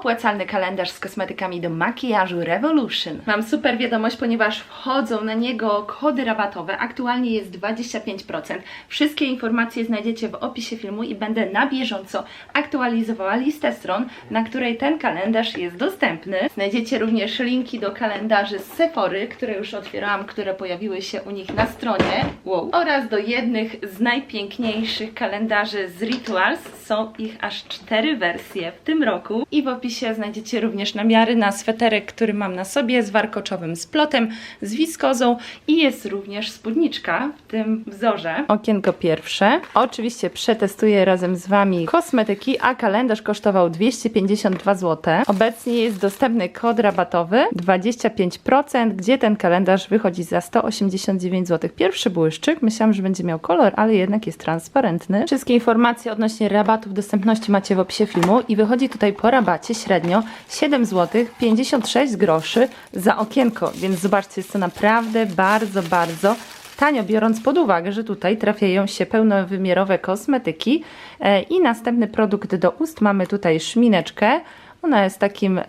Opłacalny kalendarz z kosmetykami do makijażu Revolution. Mam super wiadomość, ponieważ wchodzą na niego kody rabatowe. Aktualnie jest 25%. Wszystkie informacje znajdziecie w opisie filmu i będę na bieżąco aktualizowała listę stron, na której ten kalendarz jest dostępny. Znajdziecie również linki do kalendarzy z Sephory, które już otwierałam, które pojawiły się u nich na stronie. Wow. Oraz do jednych z najpiękniejszych kalendarzy z Rituals. Są ich aż cztery wersje w tym roku. I w opisie znajdziecie również namiary na sweterek, który mam na sobie z warkoczowym splotem, z wiskozą i jest również spódniczka w tym wzorze. Okienko pierwsze. Oczywiście przetestuję razem z Wami kosmetyki, a kalendarz kosztował 252 zł. Obecnie jest dostępny kod rabatowy 25%, gdzie ten kalendarz wychodzi za 189 zł. Pierwszy błyszczyk, myślałam, że będzie miał kolor, ale jednak jest transparentny. Wszystkie informacje odnośnie rabatów dostępności macie w opisie filmu i wychodzi tutaj po rabacie średnio 7 zł 56 groszy za okienko, więc zobaczcie, jest to naprawdę bardzo, bardzo tanio, biorąc pod uwagę, że tutaj trafiają się pełnowymiarowe kosmetyki. E, I następny produkt do ust mamy tutaj szmineczkę. Ona jest takim e,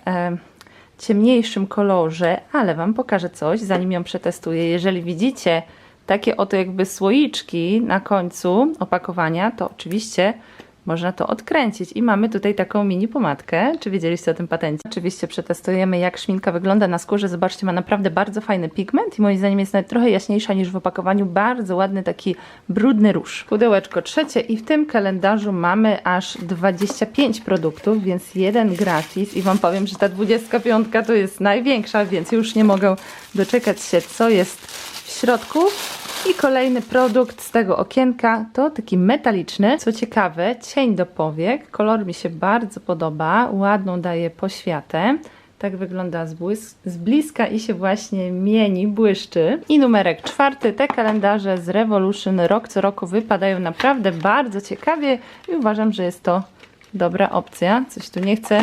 ciemniejszym kolorze, ale Wam pokażę coś, zanim ją przetestuję. Jeżeli widzicie takie oto jakby słoiczki na końcu opakowania, to oczywiście można to odkręcić i mamy tutaj taką mini pomadkę. Czy wiedzieliście o tym patencie? Oczywiście przetestujemy jak szminka wygląda na skórze. Zobaczcie, ma naprawdę bardzo fajny pigment i moim zdaniem jest nawet trochę jaśniejsza niż w opakowaniu. Bardzo ładny taki brudny róż. Pudełeczko trzecie i w tym kalendarzu mamy aż 25 produktów, więc jeden gratis i Wam powiem, że ta 25 to jest największa, więc już nie mogę doczekać się co jest środku. I kolejny produkt z tego okienka to taki metaliczny, co ciekawe, cień do powiek. Kolor mi się bardzo podoba, ładną daje poświatę. Tak wygląda z, błys- z bliska i się właśnie mieni, błyszczy. I numerek czwarty. Te kalendarze z Revolution rok co roku wypadają naprawdę bardzo ciekawie i uważam, że jest to dobra opcja. Coś tu nie chce.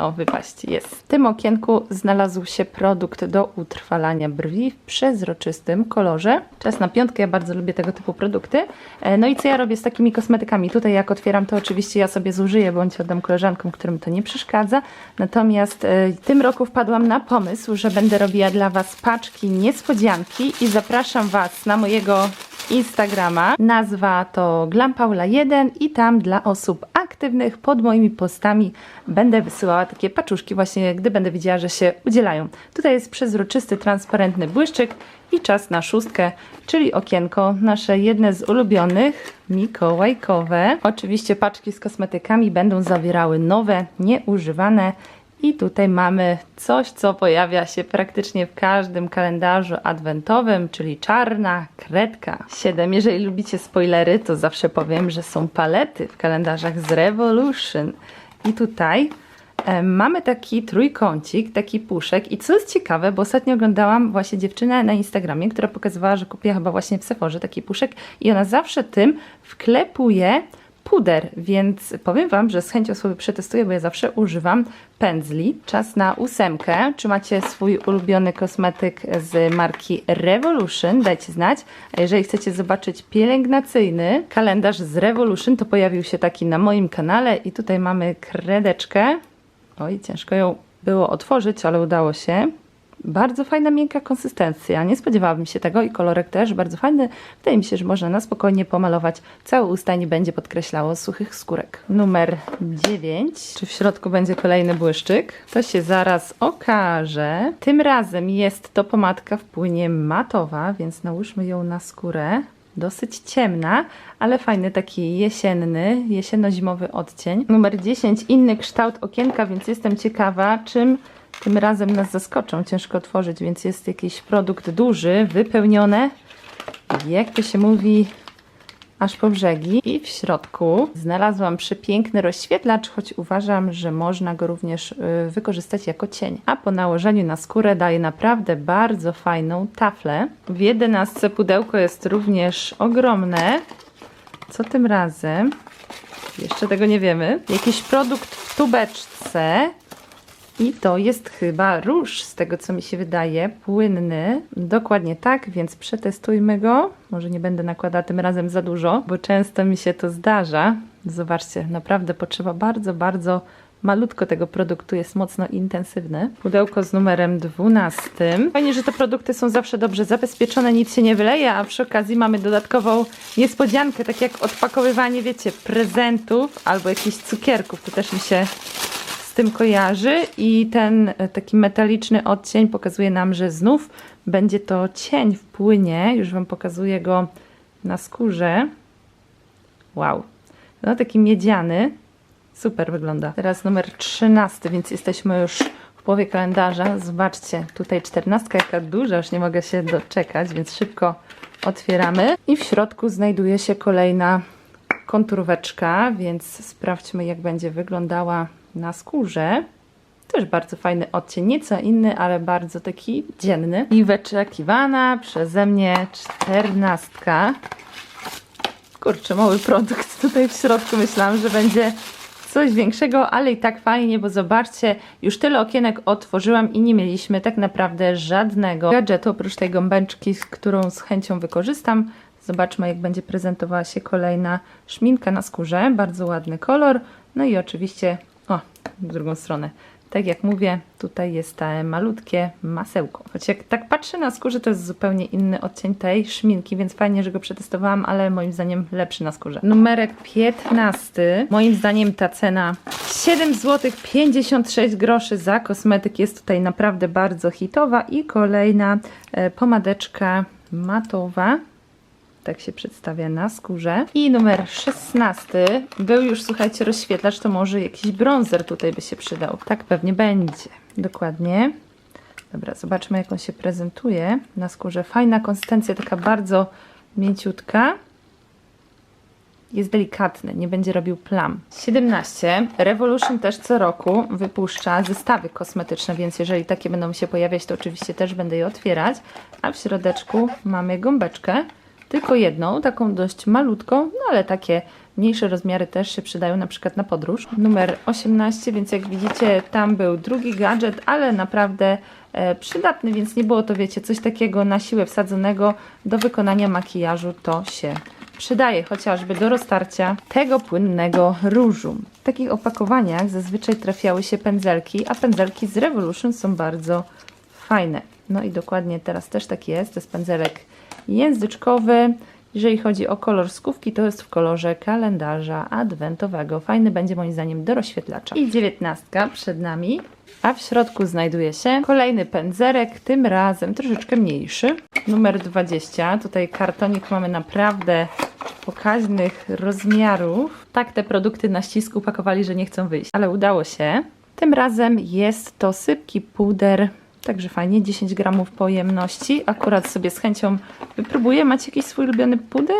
O, wypaść. Jest. W tym okienku znalazł się produkt do utrwalania brwi w przezroczystym kolorze. Czas na piątkę. Ja bardzo lubię tego typu produkty. E, No i co ja robię z takimi kosmetykami? Tutaj jak otwieram, to oczywiście ja sobie zużyję, bądź oddam koleżankom, którym to nie przeszkadza. Natomiast w tym roku wpadłam na pomysł, że będę robiła dla Was paczki niespodzianki i zapraszam Was na mojego Instagrama. Nazwa to glampaula1 i tam dla osób aktywnych pod moimi postami będę wysyłała takie paczuszki właśnie, gdy będę widziała, że się udzielają. Tutaj jest przezroczysty, transparentny błyszczyk i czas na szóstkę, czyli okienko, nasze jedne z ulubionych, mikołajkowe. Oczywiście paczki z kosmetykami będą zawierały nowe, nieużywane i tutaj mamy coś, co pojawia się praktycznie w każdym kalendarzu adwentowym, czyli czarna kredka. 7. Jeżeli lubicie spoilery, to zawsze powiem, że są palety w kalendarzach z Revolution. I tutaj e, mamy taki trójkącik, taki puszek. I co jest ciekawe, bo ostatnio oglądałam właśnie dziewczynę na Instagramie, która pokazywała, że kupiła chyba właśnie w Sephorze taki puszek i ona zawsze tym wklepuje puder, więc powiem Wam, że z chęcią sobie przetestuję, bo ja zawsze używam pędzli. Czas na ósemkę. Czy macie swój ulubiony kosmetyk z marki Revolution? Dajcie znać. A jeżeli chcecie zobaczyć pielęgnacyjny kalendarz z Revolution, to pojawił się taki na moim kanale i tutaj mamy kredeczkę. Oj, ciężko ją było otworzyć, ale udało się. Bardzo fajna, miękka konsystencja. Nie spodziewałabym się tego i kolorek też bardzo fajny. Wydaje mi się, że można na spokojnie pomalować całe usta nie będzie podkreślało suchych skórek. Numer 9. Czy w środku będzie kolejny błyszczyk? To się zaraz okaże. Tym razem jest to pomadka w płynie matowa, więc nałóżmy ją na skórę. Dosyć ciemna, ale fajny taki jesienny, jesienno-zimowy odcień. Numer 10. Inny kształt okienka, więc jestem ciekawa, czym tym razem nas zaskoczą. Ciężko otworzyć, więc jest jakiś produkt duży, wypełnione. Jak to się mówi, aż po brzegi. I w środku znalazłam przepiękny rozświetlacz, choć uważam, że można go również y, wykorzystać jako cień. A po nałożeniu na skórę daje naprawdę bardzo fajną taflę. W 11 pudełko jest również ogromne. Co tym razem? Jeszcze tego nie wiemy. Jakiś produkt w tubeczce. I to jest chyba róż, z tego co mi się wydaje, płynny. Dokładnie tak, więc przetestujmy go. Może nie będę nakładała tym razem za dużo, bo często mi się to zdarza. Zobaczcie, naprawdę potrzeba bardzo, bardzo malutko tego produktu, jest mocno intensywny. Pudełko z numerem 12. Fajnie, że te produkty są zawsze dobrze zabezpieczone, nic się nie wyleje, a przy okazji mamy dodatkową niespodziankę, tak jak odpakowywanie, wiecie, prezentów albo jakichś cukierków. To też mi się z tym kojarzy i ten e, taki metaliczny odcień pokazuje nam, że znów będzie to cień w płynie. Już Wam pokazuję go na skórze. Wow. No taki miedziany. Super wygląda. Teraz numer 13, więc jesteśmy już w połowie kalendarza. Zobaczcie, tutaj 14 jaka duża, już nie mogę się doczekać, więc szybko otwieramy. I w środku znajduje się kolejna konturóweczka, więc sprawdźmy jak będzie wyglądała na skórze. Też bardzo fajny odcień, nieco inny, ale bardzo taki dzienny. I wyczekiwana przeze mnie czternastka. Kurczę, mały produkt tutaj w środku. Myślałam, że będzie coś większego, ale i tak fajnie, bo zobaczcie, już tyle okienek otworzyłam i nie mieliśmy tak naprawdę żadnego gadżetu, oprócz tej gąbeczki, którą z chęcią wykorzystam. Zobaczmy, jak będzie prezentowała się kolejna szminka na skórze. Bardzo ładny kolor. No i oczywiście, w drugą stronę. Tak jak mówię, tutaj jest te malutkie masełko. Choć jak tak patrzę na skórze, to jest zupełnie inny odcień tej szminki, więc fajnie, że go przetestowałam, ale moim zdaniem lepszy na skórze. Numerek 15. Moim zdaniem ta cena 7 zł 56 groszy za kosmetyk jest tutaj naprawdę bardzo hitowa i kolejna e, pomadeczka matowa tak się przedstawia na skórze. I numer 16. Był już, słuchajcie, rozświetlacz, to może jakiś bronzer tutaj by się przydał. Tak pewnie będzie. Dokładnie. Dobra, zobaczmy jak on się prezentuje na skórze. Fajna konsystencja, taka bardzo mięciutka. Jest delikatny, nie będzie robił plam. 17. Revolution też co roku wypuszcza zestawy kosmetyczne, więc jeżeli takie będą się pojawiać, to oczywiście też będę je otwierać. A w środeczku mamy gąbeczkę tylko jedną, taką dość malutką, no ale takie mniejsze rozmiary też się przydają na przykład na podróż. Numer 18, więc jak widzicie tam był drugi gadżet, ale naprawdę e, przydatny, więc nie było to wiecie coś takiego na siłę wsadzonego do wykonania makijażu, to się przydaje chociażby do roztarcia tego płynnego różu. W takich opakowaniach zazwyczaj trafiały się pędzelki, a pędzelki z Revolution są bardzo fajne. No i dokładnie teraz też tak jest, to jest pędzelek języczkowy. Jeżeli chodzi o kolor skówki, to jest w kolorze kalendarza adwentowego. Fajny będzie moim zdaniem do rozświetlacza. I dziewiętnastka przed nami, a w środku znajduje się kolejny pędzerek, tym razem troszeczkę mniejszy. Numer 20. Tutaj kartonik mamy naprawdę pokaźnych rozmiarów. Tak te produkty na ścisku pakowali, że nie chcą wyjść, ale udało się. Tym razem jest to sypki puder Także fajnie, 10 gramów pojemności. Akurat sobie z chęcią wypróbuję. Macie jakiś swój ulubiony puder?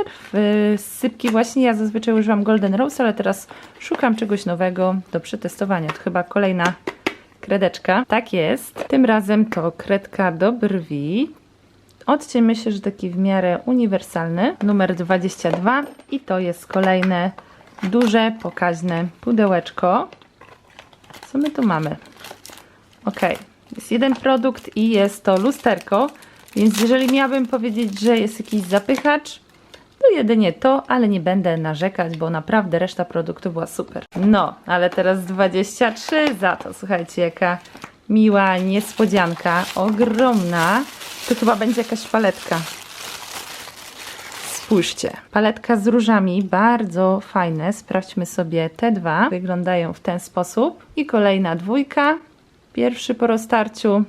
Sypki właśnie ja zazwyczaj używam Golden Rose, ale teraz szukam czegoś nowego do przetestowania. To chyba kolejna kredeczka. Tak jest. Tym razem to kredka do brwi. Odcień myślę, że taki w miarę uniwersalny. Numer 22 i to jest kolejne duże, pokaźne pudełeczko. Co my tu mamy? Ok, jest jeden produkt i jest to lusterko, więc jeżeli miałabym powiedzieć, że jest jakiś zapychacz, to jedynie to, ale nie będę narzekać, bo naprawdę reszta produktu była super. No, ale teraz 23 za to. Słuchajcie, jaka miła niespodzianka, ogromna. To chyba będzie jakaś paletka. Spójrzcie, paletka z różami, bardzo fajne. Sprawdźmy sobie te dwa. Wyglądają w ten sposób. I kolejna dwójka. Pierwszy po roztarciu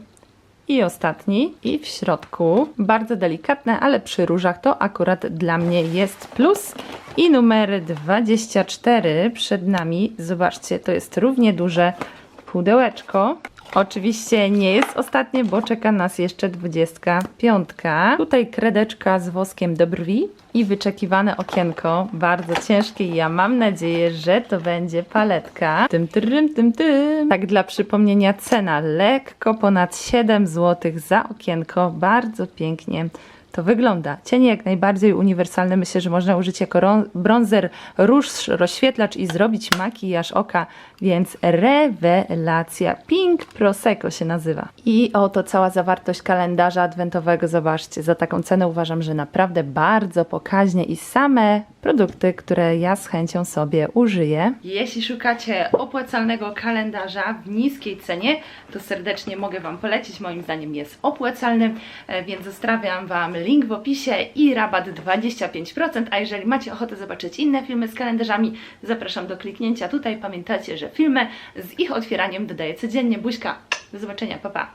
i ostatni. I w środku bardzo delikatne, ale przy różach to akurat dla mnie jest plus. I numer 24 przed nami. Zobaczcie, to jest równie duże pudełeczko. Oczywiście nie jest ostatnie, bo czeka nas jeszcze 25. Tutaj kredeczka z woskiem do brwi i wyczekiwane okienko, bardzo ciężkie ja mam nadzieję, że to będzie paletka. Tym, tym, tym, tym. Tak dla przypomnienia cena lekko ponad 7 zł za okienko, bardzo pięknie to wygląda. Cienie jak najbardziej uniwersalne. Myślę, że można użyć jako ro- bronzer, róż, rozświetlacz i zrobić makijaż oka, więc rewelacja. Pink Prosecco się nazywa. I oto cała zawartość kalendarza adwentowego. Zobaczcie, za taką cenę uważam, że naprawdę bardzo pokaźnie i same produkty, które ja z chęcią sobie użyję. Jeśli szukacie opłacalnego kalendarza w niskiej cenie, to serdecznie mogę Wam polecić. Moim zdaniem jest opłacalny, e, więc zostawiam Wam link w opisie i rabat 25%. A jeżeli macie ochotę zobaczyć inne filmy z kalendarzami, zapraszam do kliknięcia tutaj. Pamiętajcie, że filmy z ich otwieraniem dodaję codziennie. Buźka, do zobaczenia, pa pa!